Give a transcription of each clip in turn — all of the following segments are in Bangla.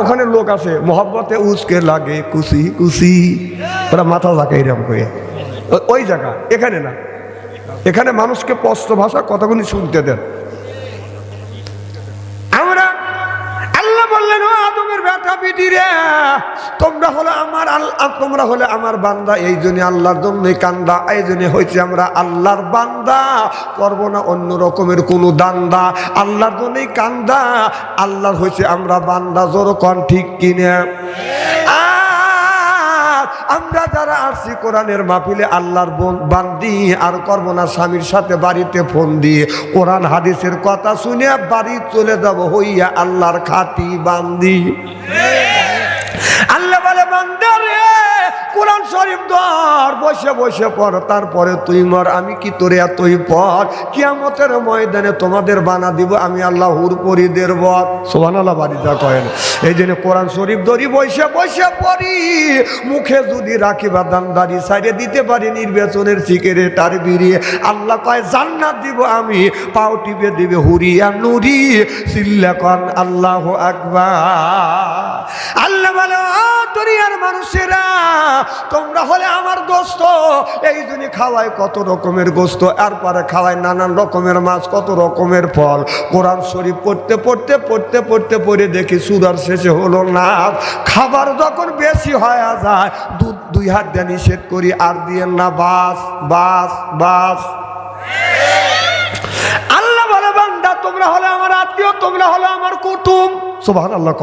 ওখানে লোক আছে মোহাব্বতে উসকে লাগে কুসি কুসি। ওরা মাথা থাকে এরকম করে। ওই জায়গা, এখানে না। এখানে মানুষকে স্পষ্ট ভাষা কথাগুলি শুনতে দেন। রে। তোমরা হলে আমার আল্লাহ তোমরা হলে আমার বান্দা। এই জন্য আল্লাহর জন্য কান্দা, এই জন্য হয়েছে আমরা আল্লাহর বান্দা। করব না অন্য রকমের কোনো দান্দা। আল্লাহর জন্যই কান্দা, আল্লাহর হয়েছে আমরা বান্দা। জোর কন ঠিক কিনে? আমরা যারা আসছি কোরআনের মাহফিলে আল্লাহর বোন বান্দি, আর করব না স্বামীর সাথে বাড়িতে ফোন দিয়ে কোরআন হাদিসের কথা শুনে বাড়ি চলে যাব হইয়া আল্লাহর খাটি বান্দি আল্লাহ বলে বান্দারে কোরআন শরীফ ধর বসে বসে পড়। তারপরে তুই মর, আমি কি তোরে তুই পড় কিয়ামতের ময়দানে তোমাদের বানা দিব, আমি আল্লাহ হুরপরিদের বর। সোহান আল্লাহ বাড়িটা কয়েন। এই জন্য কোরআন শরীফ ধরি, বসে বসে পড়ি। মুখে যদি রাখি বা দান্দারি, সাইডে দিতে পারি নির্বাচনের সিকেরে তার বিড়িয়ে আল্লাহ কয়, জান্নাত দিব আমি, পাও টিপে দিবে হুরিয়া নুরি। সিল্লাকন আল্লাহ আকবার। আল্লাহ বলে দুনিয়ার মানুষেরা তোমরা হলে আমার দোস্ত। এই জন্য খাওয়ায় কত রকমের গোস্ত এরপরে খাওয়ায় নানান রকমের মাছ কত রকমের ফল। কোরআন শরীফ পড়তে পড়তে পড়তে পড়তে পড়ে দেখি সুরার শেষে হলো না খাবার যখন বেশি হয়ে যায় দুধ দুই হাত দিয়ে নিষেধ করি আর দিয়ে না বাস বাস বাস। আল্লাহ বলে বান্দা তোমরা হলে আমার আত্মীয় তোমরা হলে আমার কুটুম। সোভান আল্লাহ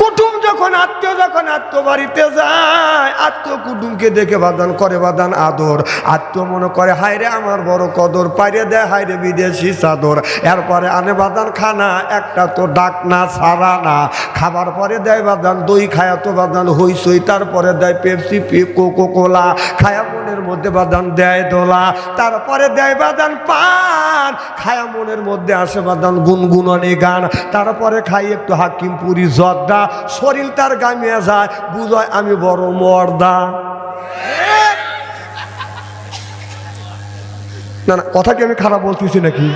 কুটুম যখন আত্মীয় যখন আত্মীয় বাড়িতে যায়, আত্মীয় কুটুমকে দেখে বাদান করে বাদান আদর। আত্মীয় মনে করে, হায়রে আমার বড় কদর, পাইরে দেয় হায়রে বিদেশি চাদর। এরপরে আনে বাদান, খানা, একটা তো ডাক না, সারা না। খাবার পরে দেয় বাদান, দই খায়া তো বাদান হইসই তারপরে দেয় পেপসি কোকো কোলা খায়া মনের মধ্যে বাদান দেয় দোলা। তারপরে দেয় বাদান পান, খায়া মনের মধ্যে আসে বাদান গুনগুননে গান। তারপরে খাই একটু হাকিম পুরি জর্দা শরীর তার গামিয়ে যায়। বুঝয়, আমি বড় মর্দা। না না, কথা কি আমি খারাপ বলতেছি নাকি?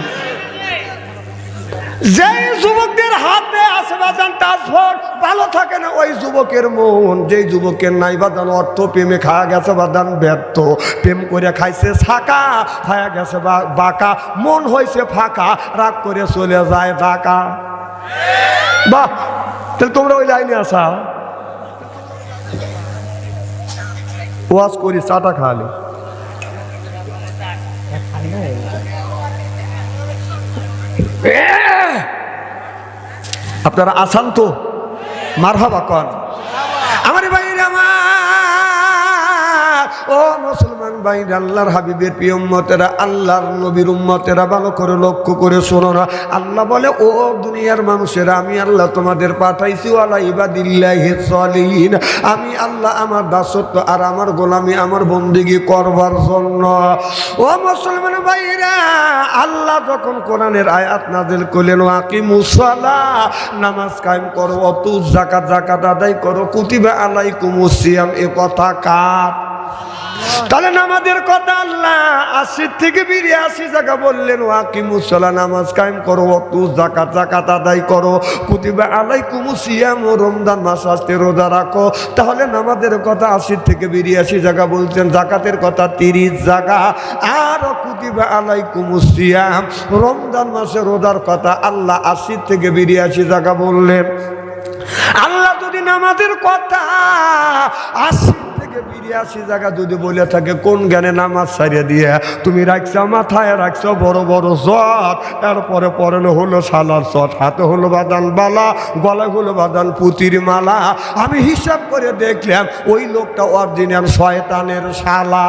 যে যুবকদের হাতে আছে বাজান ট্রান্সপোর্ট ভালো থাকে না, ওই যুবকের মন। যেই যুবকের নাই বাদান অর্থ প্রেমে খাওয়া গেছে বাদান ব্যর্থ। প্রেম করে খাইছে ছাকা খায়া গেছে বাঁকা। মন হয়েছে ফাঁকা, রাগ করে চলে যায় ডাকা বাহ! তাহলে তোমরা ওই লাইনে আসা। ওয়াজ করি, চাটা খাওয়ালে আপনারা আসান তো? মারহাবা কন। আমার ভাইরা আমার ও মুসলমান ভাই, আল্লাহর হাবিবের প্রিয় উম্মতেরা, আল্লাহর নবীর উম্মতেরা ভালো করে লক্ষ্য করে শোনো না। আল্লাহ বলে, ও দুনিয়ার মানুষেরা, আমি আল্লাহ তোমাদের পাঠাইছি, ওয়ালা ইবাদিল্লাহি সলিন আমি আল্লাহ আমার দাসত্ব আর আমার গোলামি আমার বন্দিগি করবার জন্য। ও মুসলমান ভাইরা আল্লাহ যখন কোরআনের আয়াত নাজিল করলেন আকি মুসালা নামাজ কায়েম করো অতু জাকাত জাকাত আদায় করো, কুতিবা আলাইকুম সিয়াম, এ কথা কার? তাহলে নামাজের কথা আল্লাহ আশি থেকে বেরিয়ে আশি জায়গা বললেন ওয়াকি মুসলা নামাজ কায়েম করো অতু জাকাত জাকাত আদায় করো, কুতিবা আলাই কুমুসিয়াম ও রমজান মাস আসতে রোজা রাখো। তাহলে নামাজের কথা আশি থেকে বেরিয়ে আশি জায়গা বলছেন জাকাতের কথা তিরিশ জায়গা। আর কুতিবা আলাই কুমুসিয়াম রমজান মাসে রোজার কথা আল্লাহ আশি থেকে বেরিয়ে আশি জায়গা বললেন। আল্লাহ যদি নামাজের কথা আশি থেকে বিরিয়াশি জায়গা যদি বলে থাকে, কোন জ্ঞানে নামাজ সারিয়ে দিয়ে, তুমি রাখছো মাথায়, রাখছো বড় বড় জট তারপরে পরে হলো সালার চট হাতে হলো বাদান বালা, গলায় হলো বাদান পুতির মালা। আমি হিসাব করে দেখলাম, ওই লোকটা অরিজিনাল শয়তানের শালা।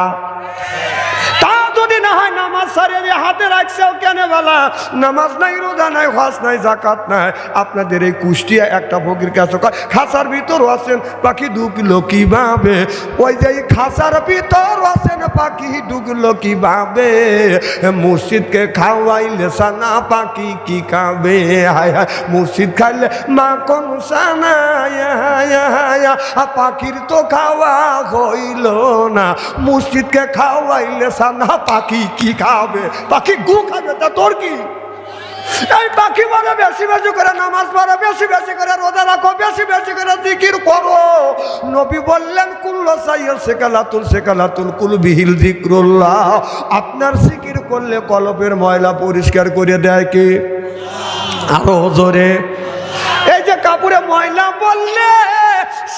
না হয় নামাজ সারিয়ে দিয়ে হাতে রাখছেও কেন বেলা নামাজ নাই রোজা নাই হজ নাই জাকাত নাই আপনাদের এই কুষ্টিয়া একটা বগির কাছে কয়, খাঁচার ভিতর আছেন পাখি ঢুকলো কীভাবে ওই যে এই খাঁচার ভিতর আছেন পাখি ঢুকলো কীভাবে মসজিদকে খাওয়াইলে সানা পাখি কি খাবে হায় হায় মসজিদ খাইলে মা কোন সানা ইয়া, ইয়া, ইয়া। আ, পাখির তো খাওয়া হইল না মসজিদকে খাওয়াইলে সানা পাখি কি খাবে। পাখি গু খাবে, তা তোর কি? এই বাকি বলে বেশি বেশি করে, নামাজ পড়ো বেশি বেশি করে, রোজা রাখো বেশি বেশি করে, জিকির করো। নবী বললেন, কুল্লো সাইয়ের সেকালাতুল সেকালাতুল কুল বিহিল জিক্রুল্লাহ আপনার জিকির করলে কলপের ময়লা পরিষ্কার করে দেয় কি? আরও জোরে। এই যে কাপড়ে ময়লা বললে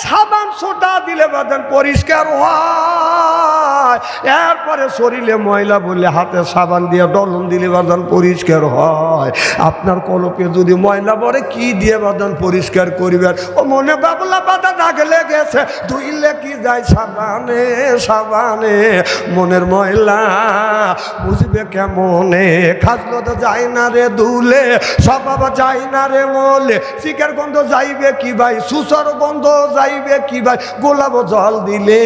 সাবান সোটা দিলে বাদান পরিষ্কার হয়। এরপরে শরীরে ময়লা বললে হাতে সাবান দিয়ে ডলন দিলে বাদান পরিষ্কার হয়। আপনার কলপে যদি ময়লা পড়ে, কি দিয়ে বাদান পরিষ্কার করিবেন? ও মনে বাবলা বাদা দাগ লেগেছে, ধুইলে কি যায় সাবানে সাবানে? মনের ময়লা বুঝবে কেমনে? খাজলো তো যায় না রে দুলে সব বাবা যায় না রে মলে। শিকার গন্ধ যাইবে কি ভাই? সুসর গন্ধ যাইবে কি ভাই? গোলাপ জল দিলে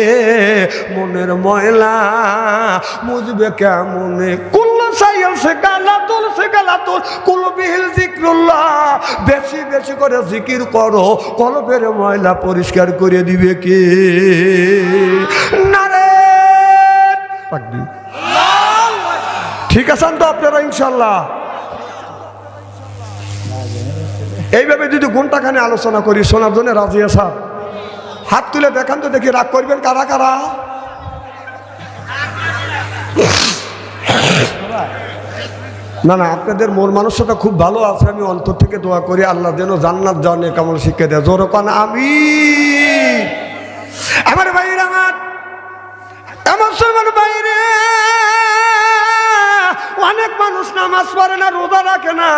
মনের ময়লা বুঝবে কেমনে? কুল্ল সাইল সে গালা তোল, সে তোল কুল বিহিল জিক্রুল্লাহ। বেশি বেশি করে জিকির করো, কলবের ময়লা পরিষ্কার করে দিবে কে? না রে পাকবি ঠিক আছেন তো আপনারা ইনশাল্লাহ এইভাবে যদি ঘন্টাখানে আলোচনা করি, শোনার জন্য রাজি আসার হাত তুলে দেখান তো দেখি রাগ করবেন কারা কারা? না না, আপনাদের মন মানুষটা খুব ভালো আছে, আমি অন্তর থেকে দোয়া করি, আল্লাহ যেন জান্নাত জানে কেমন শিক্ষা দেয়। জোর কান আমি আমার ভাইয়ের আমার এমন সলমান বাইরে অনেক মানুষ নামাজ পড়ে না, রোজা রাখে না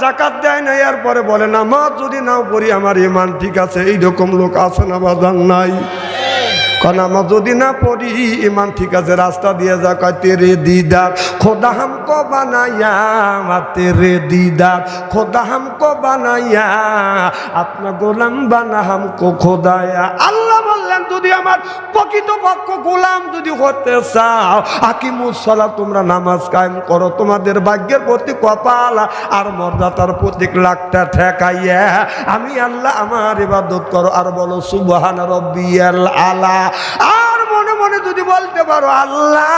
জাকাত দেয় না, এরপরে বলে, নামাজ যদি নাও পড়ি, আমার ইমান ঠিক আছে, এইরকম লোক আছে না বাজার নাই। কারণ আমার যদি না পড়ি ইমান ঠিক আছে, রাস্তা দিয়ে যা। কয়, তেরে দিদার, খোদা হামকো বানাইয়া আমার তেরে দিদার, খোদা হামকো বানাইয়া আপনার গোলাম বানা হামকো খোদায়া। আল্লাহ বললেন, যদি আমার প্রকৃত পক্ষ গোলাম যদি হতে চাও আকিমুসলা তোমরা নামাজ কায়েম করো। তোমাদের ভাগ্যের প্রতি কপাল আর মর্যাদার প্রতীক লাখটা ঠেকাইয়া, আমি আল্লাহ আমার ইবাদত করো। আর বলো, সুবহান রব্বিয়াল আলা যদি বলতে পারো, আল্লাহ,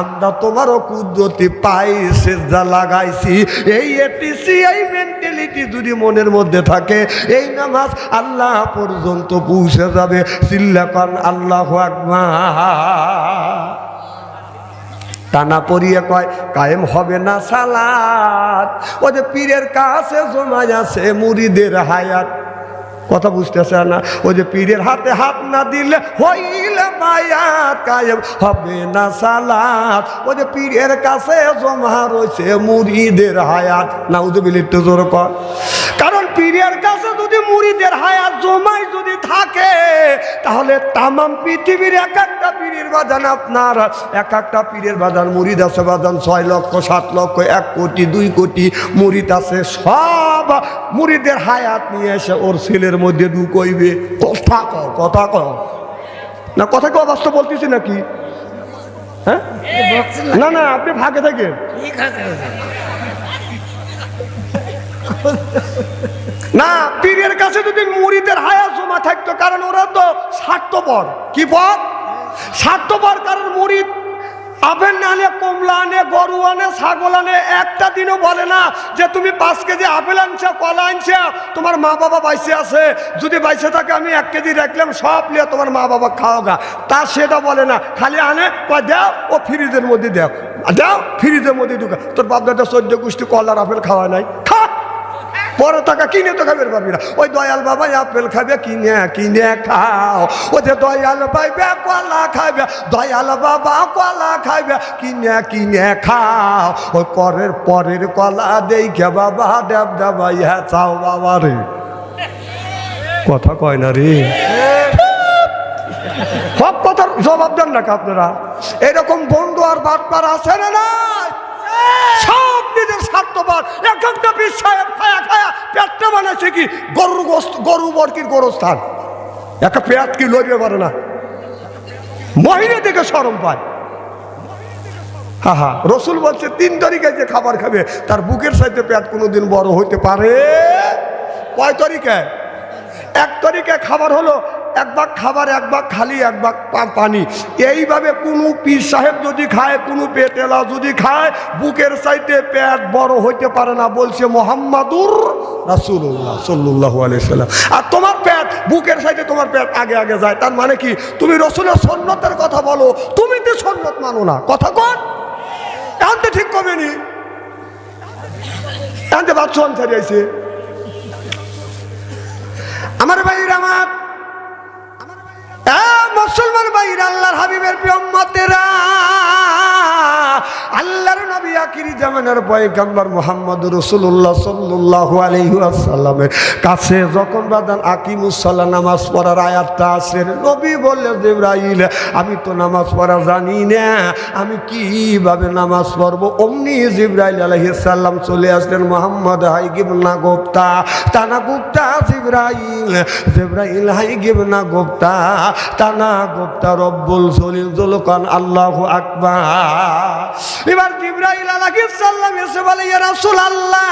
আমরা তোমারও কুদরতি পাই, সেজদা লাগাইছি। এই এটিসি এই মেন্টালিটি যদি মনের মধ্যে থাকে, এই নামাজ আল্লাহ পর্যন্ত পৌঁছে যাবে। চিল্লাকন আল্লাহ আকবার। টানা পরিয়ে কয়, কায়েম হবে না সালাত। ও যে পীরের কাছে জমায় আছে মুড়িদের হায়াত। কথা বুঝতেছে না। ওই যে পীরের হাতে হাত না দিলে হইলে মায়াত কায়েম, হবে না সালাত। ওই যে পীরের কাছে জমা রয়েছে মুরিদের হায়াত। না ওদের বিলিপ্ত জোর কর। কারণ পীরের কাছে যদি মুড়িদের হায়াত জমাই যদি থাকে, তাহলে তামাম পৃথিবীর এক একটা পীরের বাজান আপনার, এক একটা পীরের বাজান মুড়িদ আছে বাজান ছয় লক্ষ, সাত লক্ষ, এক কোটি, দুই কোটি মুড়িদ আছে, সব মুড়িদের হায়াত নিয়ে এসে ওর ছেলের মধ্যে ঢুকইবে। কথা কও কথা কও। না, কথা কেউ বাস্তব বলতেছি নাকি? হ্যাঁ? না না, আপনি ভাগে থাকেন। না, পীরের কাছে যদি মুড়িদের হায়া জমা থাকতো, কারণ ওরা তো স্বার্থপর। কি পর স্বার্থপর কারণ মুড়িদ আপেল আনে, কমলা আনে, গরু আনে, ছাগল আনে, একটা দিনও বলে না যে তুমি পাঁচ কেজি আপেল আনছো, কলা আনছো, তোমার মা বাবা বাইসে আছে। যদি বাইসে থাকে, আমি এক কেজি রাখলাম, সব নিয়ে তোমার মা বাবা খাও গা। তা সেটা বলে না। খালি আনে, কয় দাও, ও ফ্রিজের মধ্যে দাও। দাও, ফ্রিজের মধ্যে ঢুকা। তোর বাপ দাদা চোদ্দ গোষ্ঠী কলার আপেল খাওয়া নাই। খা বড় টাকা কিনে তো খাবে পারবি না। ওই দয়াল বাবা আপেল খাবে কিনে কিনে খাও। ও যে দয়াল পাইবে কলা খাবে দয়াল বাবা কলা খাবে কিনে কিনে খাও। ওই পরের পরের কলা দেখে বাবা দেব হ্যাঁ চাও বাবা রে। কথা কয় না রে। সব কথার জবাব দেন নাকি আপনারা? এরকম বন্ধু আর বাটপার আছে না নাই? সব নিজের স্বার্থপর। এক একটা সাহেব খায়া খায়া পেটটা বানাইছে কি? গরুর গরু বরকির গোরস্থান। একটা পেট কি লইবে পারে না? মহিলা থেকে সরম পায়। হা হা রসুল বলছে, তিন তারিখে যে খাবার খাবে, তার বুকের সাইতে পেট কোনোদিন বড় হইতে পারে? কয় তারিখে? এক তারিখে খাবার হলো এক ভাগ খাবার, এক ভাগ খালি, এক ভাগ পানি। এইভাবে কোনো পীর সাহেব যদি খায়, কোনো পেটেলা যদি খায়, বুকের সাইডে পেট বড় হইতে পারে না, বলছে মোহাম্মদুর রাসুল্লাহ সাল্লাহ আলাইসাল্লাম আর তোমার পেট, বুকের সাইডে তোমার পেট আগে আগে যায়। তার মানে কি? তুমি রসুলের সন্ন্যতের কথা বলো, তুমি তো সন্ন্যত মানো না। কথা কন। আনতে ঠিক কবে নি আনতে বাচ্চা আনসারি আমার ভাইয়ের আমার মুসলমান ভাইয়ের আল্লাহর হাবিবের প্রিয়ম্মতেরা আল্লাহর নবী আকিরি জামানের পয়গাম্বর মোহাম্মদ রসুল্লাহ সাল্লাল্লাহু আলাইহি কাছে যখন বাদান আকিমুসাল্লাহ নামাজ পড়ার আয়াতটা আসেন নবী বললেন, জিবরাইল, আমি তো নামাজ পড়া জানি না, আমি কীভাবে নামাজ পড়ব? অমনি জিব্রাইল আলাইহিস সালাম চলে আসলেন মোহাম্মদ হাই গিবনা গোপ্তা, তানা গুপ্তা জিব্রাইল জিব্রাইল হাই গিবনা গোপ্তা তানা গোপ্তা রব্বুল সলিল জলকান, আল্লাহু আকবার। এবার জিব্রাইল আলাইহিস সালাম এসে বলে, ইয়া রাসূলুল্লাহ,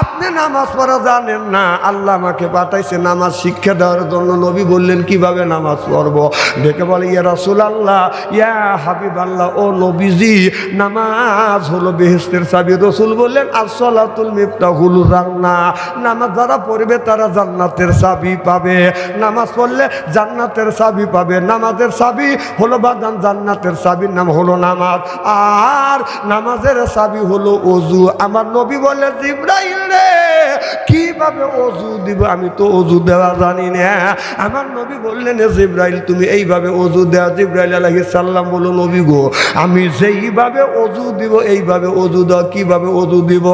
আপনি নামাজ পড়া জানেন না? আল্লাহ আমাকে পাঠাইছে নামাজ শিক্ষা দেওয়ার জন্য। নবী বললেন, কীভাবে নামাজ পড়ব? ডেকে বলে, ইয়া রাসূলুল্লাহ, ইয়া হাবিব আল্লাহ ও নবীজি, নামাজ হলো বেহেস্তের চাবি রসুল বললেন আসলাতুল মিফতাহুল জান্না নামাজ যারা পড়বে, তারা জান্নাতের চাবি পাবে। নামাজ পড়লে জান্নাতের চাবি পাবে নামাজের সাবি হলো বাদান জান্নাতের চাবির নাম হলো নামাজ। আর নামাজের সাবি হলো অজু আমার নবী বলে জিব্রাইল রে, কীভাবে অজু দিব আমি তো অজু দেওয়া জানি না। আমার নবী বললেন জিব্রাইল, তুমি এইভাবে অজু দেওয়া জিব্রাইল আলাইহিস সালাম বলো, নবী গো, আমি যেইভাবে অজু দিব, এইভাবে অজু দাও, কীভাবে অজু দিব?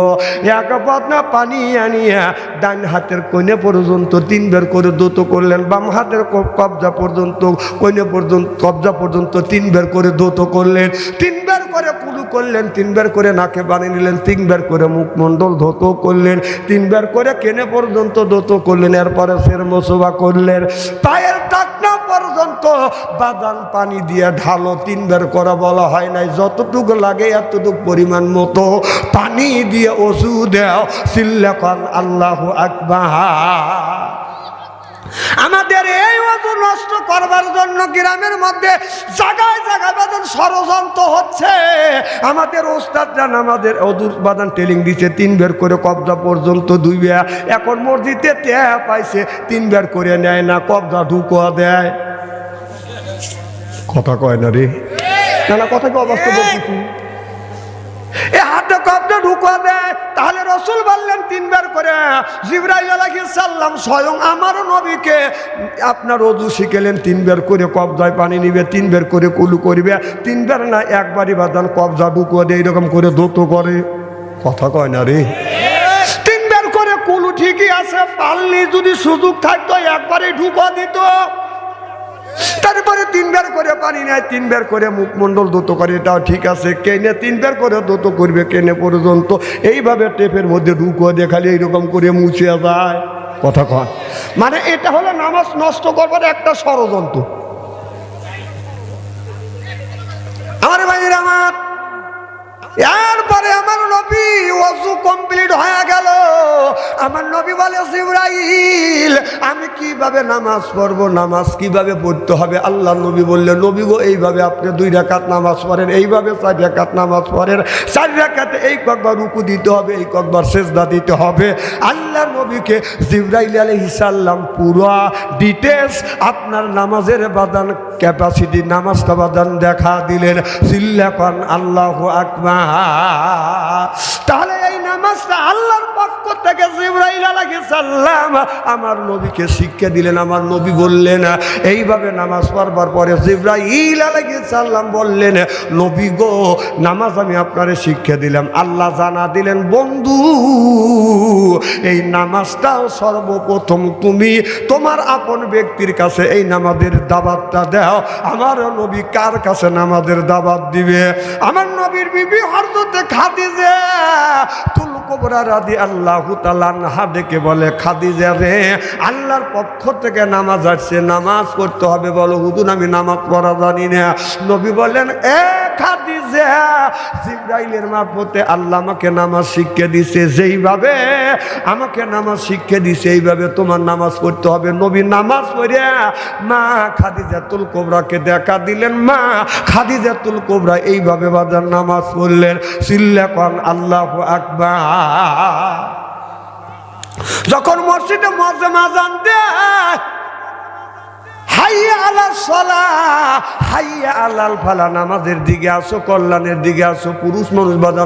এক পাতনা পানি আনিয়া ডান হাতের কইনে পর্যন্ত তিন বের করে দোতো করলেন, বাম হাতের কবজা পর্যন্ত কইনে পর্যন্ত, কবজা পর্যন্ত তিন বের করে দোতো করলেন। তিন বের করে করলেন তিন বের করে নাকে বানিয়ে নিলেন তিন বের করে মুখমণ্ডল ধোতো করলেন তিন বের করে কেনে পর্যন্ত দোতো করলেন, এরপরে ফের মসোবা করলেন। পায়ের টাকনা পর্যন্ত বাদান পানি দিয়ে ঢালো তিন বের করা বলা হয় নাই, যতটুকু লাগে এতটুকু পরিমাণ মতো পানি দিয়ে ওষুধ দেও। সিল্লাকান আল্লাহ আকবার। আমাদের এই ওজন নষ্ট করবার জন্য গ্রামের মধ্যে জায়গায় জায়গায় বাদন ষড়যন্ত্র হচ্ছে। আমাদের ওস্তাদ যান আমাদের অদূর বাদান টেলিং দিচ্ছে তিন বের করে কবজা পর্যন্ত দুই বেয়া এখন মসজিদে ট্যা পাইছে তিন বের করে নেয় না কবজা ঢুকোয়া দেয়। কথা কয় না রে? না না কথা কি অবস্থা বলছি এ হাতে ঢুকা তাহলে রসুল বললেন তিনবার করে, জিব্রাইল আলাইহিস সাল্লাম স্বয়ং আমার নবীকে, আপনার অজু শিখেলেন, তিনবার করে কবজায় পানি নিবে, তিনবার করে কুলু করবে, তিনবার না একবারই বাদান কবজা ঢুকুয়া দেয়, এরকম করে দোতো করে। কথা কয় না রে? তিনবার করে কুলু ঠিকই আছে পারলি যদি সুযোগ থাকতো একবারে ঢুকা দিত। তারপরে তিন বের করে পানি নেয় তিন বের করে মুখমণ্ডল দ্রুত করে এটাও ঠিক আছে কেনে তিনবার করে দ্রুত করবে কেনে পর্যন্ত? এইভাবে টেপের মধ্যে ঢুকুয়া দেখালে এইরকম করে মুছিয়া যায়। কথা কয়। মানে এটা হলো নামাজ নষ্ট করবার একটা ষড়যন্ত্র। আমার ভাইয়ের, আমার এরপরে আমার নবী ওযু কমপ্লিট হয়ে গেল। আমার নবী বলে, জিব্রাইল, আমি কীভাবে নামাজ পড়ব? নামাজ কীভাবে পড়তে হবে? আল্লাহ নবী বললেন, নবী গো, এইভাবে আপনি দুই রাকাত নামাজ পড়েন, এইভাবে চার রাকাত নামাজ পড়েন। চার রাকাতে এই ককবার রুকু দিতে হবে এই ককবার সেজদা দিতে হবে। আল্লাহ নবীকে জিব্রাইল আলাইহিস সালাম পুরো ডিটেলস আপনার নামাজের বাদান ক্যাপাসিটি নামাজটা বাদান দেখা দিলেন। সিল্লাকান আল্লাহ আকবার। তাহলে থেকে জিব্রাইল আলাইহিস সালাম আমার নবীকে শিক্ষা দিলেন, আমার নবী বললেন, এইভাবে নামাজ পড়বার পরে জিব্রাইল আলাইহিস সালাম বললেন, নবী গো, নামাজ আমি আপনারে শিক্ষা দিলাম। আল্লাহ জানা দিলেন, বন্ধু, এই নামাজটাও সর্বপ্রথম তুমি তোমার আপন ব্যক্তির কাছে এই নামাজের দাবাতটা দাও। আমার নবী কার কাছে নামাজের দাবাত দিবে? আমার নবীর বিবি হরদতে খাদিজা তুল কোবরা রাদি আল্লাহ তালানহা ডেকে বলে, খাদিজা রে, আল্লাহর পক্ষ থেকে নামাজ আসছে, নামাজ পড়তে হবে বলো হুদুন আমি নামাজ পড়া জানি না। নবী বলেন এ খাদিজা, জিব্রাইলের মারফতে আল্লাহ আমাকে নামাজ শিক্ষা দিছে যেইভাবে, আমাকে নামাজ শিক্ষা দিছে এইভাবে তোমার নামাজ পড়তে হবে। নবী নামাজ পড়ে, মা খাদিজাতুল কোবরাকে দেখা দিলেন, মা খাদিজাতুল কোবরা এইভাবে বাজার নামাজ পড়লেন। সিল্লা কন আল্লাহ আকবার। যখন মসজিদে মজে মাজান হাইয়া আলাল ফালা নামাজের আসো কল্যাণের আসো পুরুষ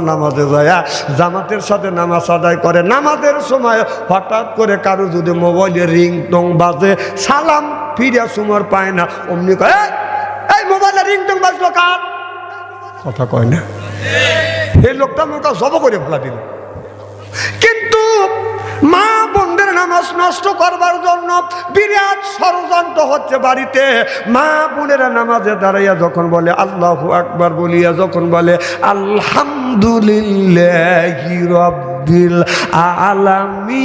নামাজে জামাতের সাথে নামাজ করে নামাজের সময় হঠাৎ করে কারও যদি মোবাইলে টং বাজে সালাম ফিরিয়া সুমার পায় না অমনি কয় "এই, মোবাইলে রিং টং বাজলো কার? কথা কয় না। এই লোকটা মোটা জব করে ফেলা দিল। কিন্তু মা বোনদের নামাজ নষ্ট করবার জন্য বিরাট ষড়যন্ত্র হচ্ছে বাড়িতে। মা বোনেরা নামাজে দাঁড়াইয়া যখন বলে, আল্লাহ আকবার বলিয়া যখন বলে, আলহামদুলিল্লাহ আলামিন।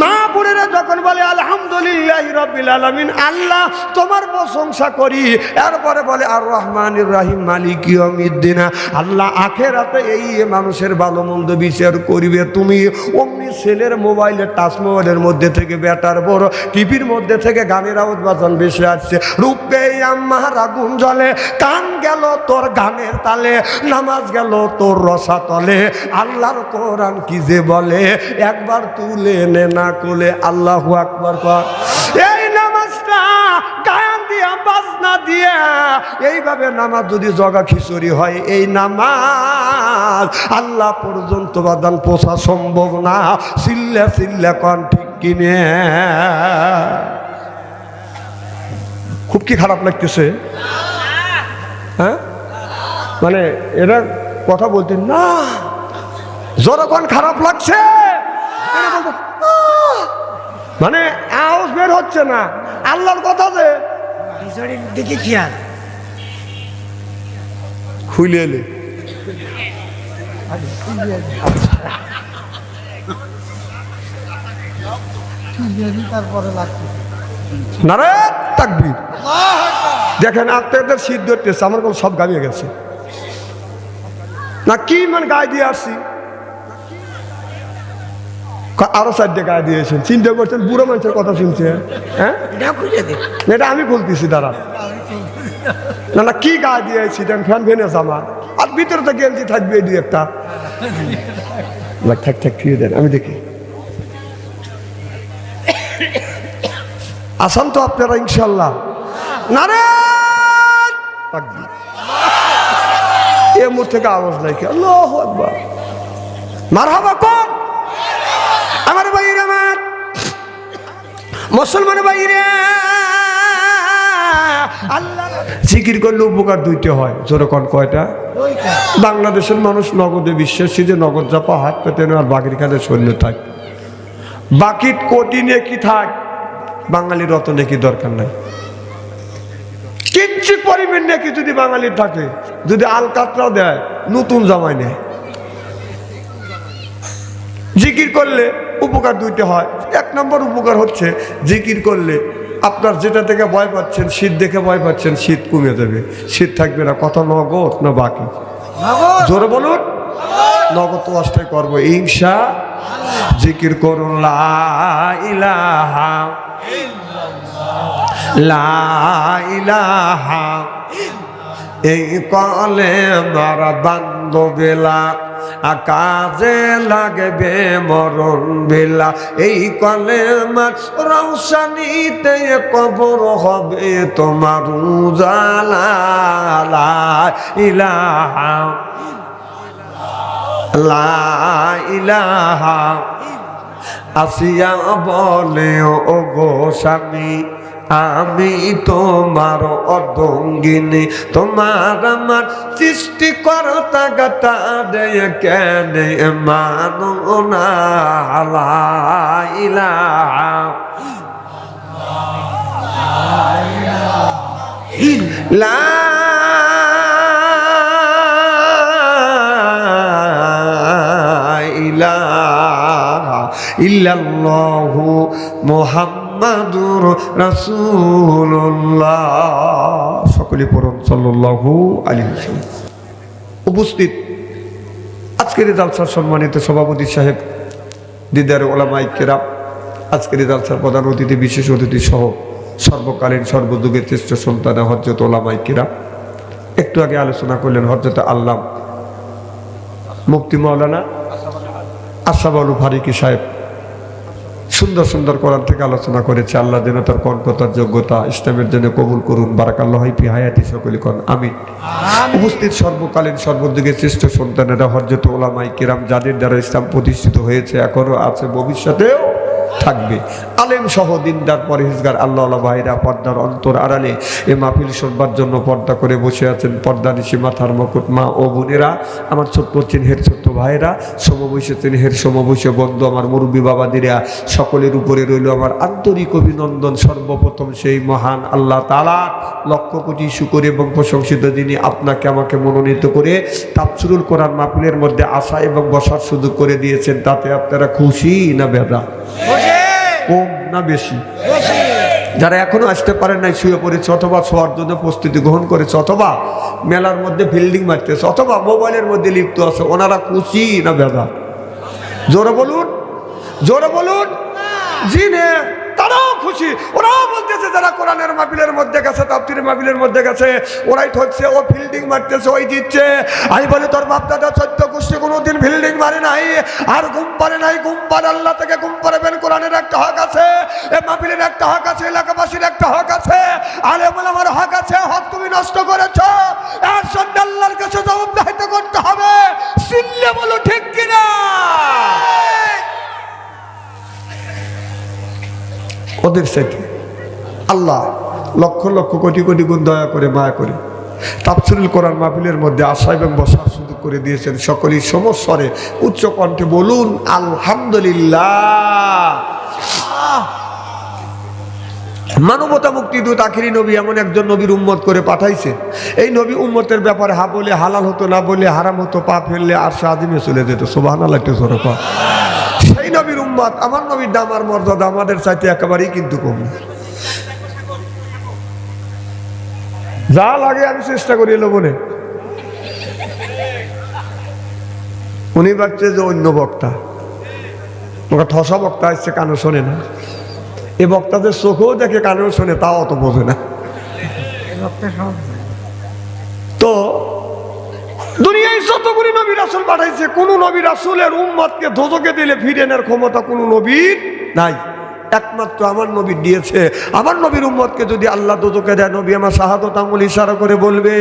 মা বোনেরা যখন বলে আলহামদুলিল্লাহ আলমিন, আল্লাহ তোমার প্রশংসা করি। এরপরে বলে আর রহমান রাহিম, মালিক ইয়মিদ্দিনা আল্লাহ এই মানুষের ভালো মন্দ বিচার করিবে। তুমি অমনি ছেলের মোবাইলের টাচ মধ্যে থেকে বেটার বড়, টিভির মধ্যে থেকে গানের আওয়াজ বেশি আসছে। রূপে আমার আগুন জ্বলে কান গেল তোর গানের তালে, নামাজ গেল তোর রসা তলে। আল্লাহর কোরআন কি যে বলে, একবার তুলে নে না কোলে আল্লাহু আকবার কর। দিয়া এইভাবে নামাজ যদি জগা খিচুড়ি হয়, এই নামাজ আল্লাহ পর্যন্ত বাদান পোষা সম্ভব না। চিল্লা চিল্লা কন ঠিক কিনে। খুব কি খারাপ লাগতেছে? হ্যাঁ? মানে এরা কথা বলতেন, না যতক্ষণ খারাপ লাগছে! মানে আওয়াজ বের হচ্ছে না। আল্লাহর কথা যে পিছনের দিকে খেয়াল খুলে এলে। দেখেন আত্মীয়দের শীত ধরতেছে আমার কোন সব গামিয়ে গেছে। না কি মানে গায়ে দিয়ে আসছি? আরও সাইডে গায়ে দিয়েছেন। চিন্তা করছেন বুড়ো মানুষের কথা শুনছে। হ্যাঁ? এটা দে। আমি বলতেছি দাঁড়া। না না কি গায়ে দিয়েছি ফ্যান ফেনেছে আমার। আর ভিতরে তো গেঞ্জি থাকবে দুই একটা। থাক থাক ফিরে দেন আমি দেখি। আসান তো আপনারা ইনশাল্লাহ। না রে তাকবীর। এ মুখ থেকে আওয়াজ নাই কি? আল্লাহ আকবার। মারহাবা কোন মুসলমান ভাইরে আল্লাহ জিকির করলে উপকার দুইতে হয় যেরকম কয়টা? বাংলাদেশের মানুষ নগদে বিশ্বাসী যে নগদ চাপা হাত পেতে নেওয়ার বাকির কাছে সৈন্য থাক। বাকি কোটি নেকি থাক বাঙালির অত নেকি দরকার নাই। কিঞ্চিত পরিমাণ নেকি যদি বাঙালির থাকে যদি আলকাতরাও দেয় নতুন জামাই নেয়। জিকির করলে উপকার দুইটা হয়। এক নম্বর উপকার হচ্ছে জিকির করলে আপনার যেটা থেকে ভয় পাচ্ছেন শীত দেখে ভয় পাচ্ছেন শীত কমে যাবে শীত থাকবে না কত নগদ না বাকি? জোরে বলুন। নগদ ওয়াজটাই করব ইনশা জিকির করুন লা ইলাহা লা ইলাহা এই কলে মারা বান্ধবেলা কাজে লাগবে মরণ বেলা। এই কলে রৌশানিতে কবর হবে তোমার উজালা ইলাহা লা ইলাহা, আসিয়া বলে, ও গো স্বামী আমি তোমার অদঙ্গিনী, তোমার আমার সৃষ্টি করতা গাতা দে কেন মানো না লা ইলাহা ইল্লাল্লাহু মোহাম্মদুর রাসূলুল্লাহ। সকলে পড়ুন আলাইহি ওয়াসাল্লাম। উপস্থিত। আজকের জালসার সম্মানিত সভাপতি সাহেব, দিদার ওলামাই কেরাম, আজকের জালসার প্রধান অতিথি, বিশেষ অতিথি সহ সর্বকালীন, সর্বযুগের শ্রেষ্ঠ সন্তান হজরত ওলামাই কেরাম। একটু আগে আলোচনা করলেন হজরত আল্লাহ মুক্তি মৌলানা আশাবালু ফারিকি সাহেব। সুন্দর সুন্দর কোরআন থেকে আলোচনা করেছে আল্লাহ যেন তার কণ্ঠতার যোগ্যতা ইসলামের জন্য কবুল করুন বারাকাল্লাহ পি হায়াতি সকলি কন আমি উপস্থিত সর্বকালীন সর্বদিকে শ্রেষ্ঠ সন্তানেরা হরজত ওলামাই কিরাম যাদের দ্বারা ইসলাম প্রতিষ্ঠিত হয়েছে এখনও আছে ভবিষ্যতেও। থাকবে। আলেম সহ দিনদার পরহেজগার আল্লাহ ভাইরা পর্দার অন্তর আড়ালে এ মাহফিল শোনবার জন্য পর্দা করে বসে আছেন পর্দা নিশি মাথার মকুট মা ও বোনেরা, আমার ছোট্ট চিনহের ছোট্ট ভাইরা, সমবয়সে চিনহের সমবয়সে বন্ধু, আমার মুরব্বী বাবাদিরা, সকলের উপরে রইল আমার আন্তরিক অভিনন্দন। সর্বপ্রথম সেই মহান আল্লাহ তালা লক্ষ কোটি শুকর এবং প্রশংসিত যিনি আপনাকে আমাকে মনোনীত করে তাপসুরুল কোরআন মাহফিলের মধ্যে আসা এবং বসার সুযোগ করে দিয়েছেন, তাতে আপনারা খুশি না বেদা? কম না বেশি? যারা এখনও আসতে পারেন নাই শুয়ে পড়েছে অথবা শোয়ার জন্য প্রস্তুতি গ্রহণ করেছে অথবা মেলার মধ্যে ফিল্ডিং মারতেছে অথবা মোবাইলের মধ্যে লিপ্ত আছে ওনারা কুচি না বেদা জোরে বলুন জোরে বলুন। জি নে তারাও খুশি। ওরাও বলতেছে, যারা কোরআনের মাহফিলের মধ্যে গেছে তাফতিরের মাহফিলের মধ্যে গেছে, ওরাই ঠকছে, ও ফিল্ডিং মারতেছে, ওই দিচ্ছে আমি বলি, তোর বাপ দাদা চোদ্দ গোষ্ঠী কোনোদিন ফিল্ডিং মারে নাই, আর ঘুম পারে নাই, ঘুম পারে আল্লাহ থেকে ঘুম পারবেন কোরআনের একটা হক আছে, এ মাহফিলের একটা হক আছে, এলাকাবাসীর একটা হক আছে আলে বলে আমার হক আছে, হক তুমি নষ্ট করেছ, এর সঙ্গে আল্লাহর কাছে জবাবদাহিত করতে হবে। সিল্লে বলো, ঠিক কিনা? ওদের সাথে। আল্লাহ লক্ষ লক্ষ কোটি কোটি গুণ দয়া করে, মায়া করে। তাফসিরুল কোরআন মাহফিলের মধ্যে আসা এবং বসার সুযোগ করে দিয়েছেন সকলেই। সমস্বরে উচ্চ কণ্ঠে বলুন, আলহামদুলিল্লাহ। মানবতা মুক্তি দূত আখিরি নবী এমন একজন নবীর উম্মত করে পাঠাইছে। এই নবী উম্মতের ব্যাপারে হা বলে হালাল হতো, না বলে হারাম হতো, পা ফেললে আর সাদিমে চলে যেত। সোবাহ লাগতো সরক সেই নবীর উম্মত আমার নবীর দাম আর মর্যাদা আমাদের চাইতে একেবারেই কিন্তু কম। যা লাগে আমি চেষ্টা করি এলো বলে। উনি ভাবছে যে অন্য বক্তা। ওকে ঠসা বক্তা আসছে কানে শোনে না। এ বক্তাদের চোখেও দেখে কানেও শোনে তাও অত বোঝে না। তো যতগুলি নবী রাসুল পাঠাইছে, কোন নবী রাসুলের উম্মতকে ধোজকে দিলে ফিরেনের ক্ষমতা কোন নবীর নাই। একমাত্র আমার নবী দিয়েছে। আমার নবীর উম্মতকে যদি আল্লাহ দোজকে দেয়, নবী আমার শাহাদত আঙুল ইশারা করে বলবে,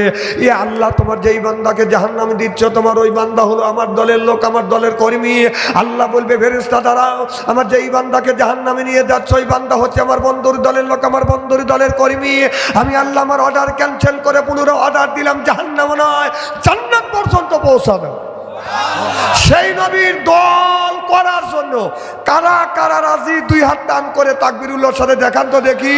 এ আল্লাহ, তোমার যেই বান্দাকে জাহান নামে দিচ্ছ, তোমার ওই বান্দা হলো আমার দলের লোক, আমার দলের কর্মী। আল্লাহ বলবে ফেরেস্তা দাঁড়াও, আমার যেই বান্দাকে জাহান নামে নিয়ে যাচ্ছ, ওই বান্দা হচ্ছে আমার বন্ধুর দলের লোক, আমার বন্ধুর দলের কর্মী। আমি আল্লাহ আমার অর্ডার ক্যান্সেল করে পুনরায় অর্ডার দিলাম জাহান নামে নয়, জান্নাত পর্যন্ত পৌঁছাবে। সেই নবীর দল করার জন্য কারা কারা রাজি? দুই হাত টান করে তাকবিরুল্লাহর সাথে দেখান তো দেখি।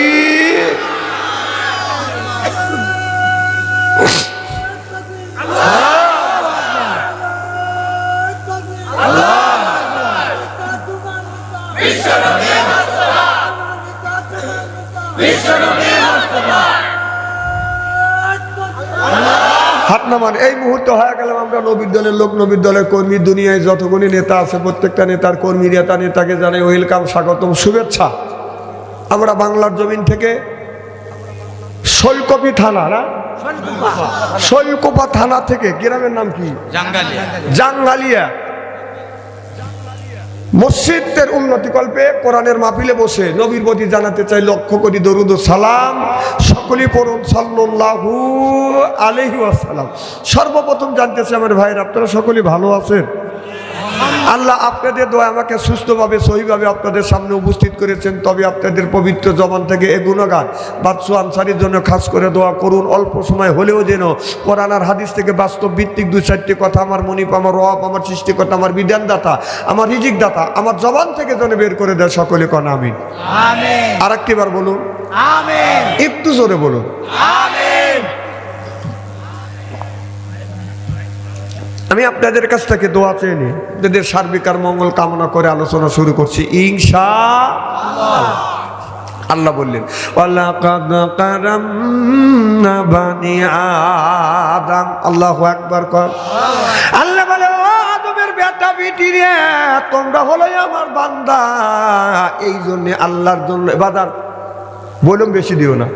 হাত নামান এই মুহূর্তে হয়ে গেলাম আমরা নবীর দলের লোক নবীর দলের কর্মী দুনিয়ায় যতগুলি নেতা আছে প্রত্যেকটা নেতার কর্মী নেতা নেতাকে জানাই ওয়েলকাম স্বাগতম শুভেচ্ছা। আমরা বাংলার জমিন থেকে শৈলকপি থানা না? শৈলকোপা। থানা থেকে গ্রামের নাম কি? জাঙ্গালিয়া। মসজিদের উন্নতি কল্পে কোরআনের মাহফিলে বসে নবীর প্রতি জানাতে চাই লক্ষ্য করি দরুদ সালাম। সকলেই পড়ুন সাল্লাল্লাহু আলাইহি ওয়াসাল্লাম। সর্বপ্রথম জানতে চাই আমার ভাইয়ের, আপনারা সকলেই ভালো আছেন? আল্লাহ আপনাদের দোয়া আমাকে সুস্থভাবে সহিভাবে আপনাদের সামনে উপস্থিত করেছেন। তবে আপনাদের পবিত্র জবান থেকে এ গুণগান বাদশু আনসারির জন্য খাস করে দোয়া করুন। অল্প সময় হলেও যেন কোরআন আর হাদিস থেকে বাস্তব ভিত্তিক দু চারটি কথা আমার মনিপ আমার রব আমার সৃষ্টিকর্তা আমার বিধানদাতা আমার রিজিক দাতা আমার জবান থেকে যেন বের করে দেয় সকলে কন আমি আর একটিবার বলুন। একটু জোরে বলুন। আমি আপনাদের কাছ থেকে দোয়া চেয়ে নিই। আপনাদের সার্বিক আর মঙ্গল কামনা করে আলোচনা শুরু করছি। ইংসা আল্লাহ বললেন আদম। আল্লাহু আকবার কর। আল্লাহ বলে আদমের রে, তোমরা হলো আমার বান্দা। এই জন্য আল্লাহর জন্য বাদার বলুন বেশি দিও না।